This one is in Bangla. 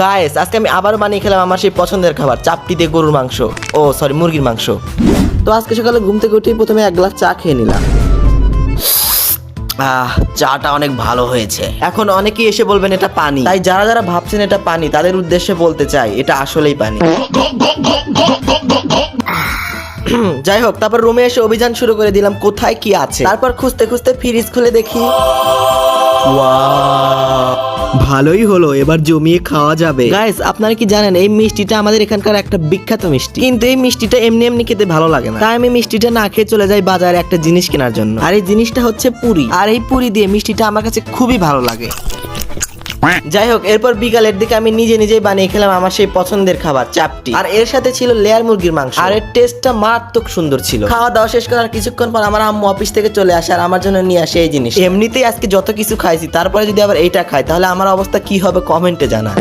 গায়েস আজকে আমি আবার বানিয়ে খেলাম আমার সেই পছন্দের খাবার চাপটি দিয়ে গরুর মাংস। ও সরি মুরগির মাংস। তো আজকে সকালে ঘুম থেকে উঠেই প্রথমে এক গ্লাস চা খেয়ে নিলাম। আহ চাটা অনেক ভালো হয়েছে। এখন অনেকেই এসে বলবেন এটা পানি। তাই যারা যারা ভাবছেন এটা পানি তাদের উদ্দেশ্যে বলতে চাই এটা আসলেই পানি। যাই হোক তারপর রুমে এসে অভিযান শুরু করে দিলাম কোথায় কি আছে। তারপর খুঁজতে খুঁজতে ফ্রিজ খুলে দেখি। ভালোই হলো, এবার জমিয়ে খাওয়া যাবে। গাইস আপনারা কি জানেন, এই মিষ্টিটা আমাদের এখানকার একটা বিখ্যাত মিষ্টি। কিন্তু এই মিষ্টিটা এমনি এমনি খেতে ভালো লাগে না। তাই আমি মিষ্টিটা না খেয়ে চলে যাই বাজারে একটা জিনিস কেনার জন্য। আর এই জিনিসটা হচ্ছে পুরি। আর এই পুরি দিয়ে মিষ্টিটা আমার কাছে খুবই ভালো লাগে। যাই হোক, এরপর বিকালের দিকে আমি নিজে নিজেই বানিয়ে খেলাম আমার সেই পছন্দের খাবার, চাপটি। আর এর সাথে ছিল লেয়ার মুরগির মাংস। আর এর টেস্টটা মারাত্মক সুন্দর ছিল। খাওয়া দাওয়া শেষ করার কিছুক্ষণ পর আমার আম্মু অফিস থেকে চলে আসে আর আমার জন্য নিয়ে আসে এই জিনিস এমনিতেই আজকে যত কিছু খাইছি, তারপরে যদি আবার এইটা খাই, তাহলে আমার অবস্থা কি হবে কমেন্টে জানা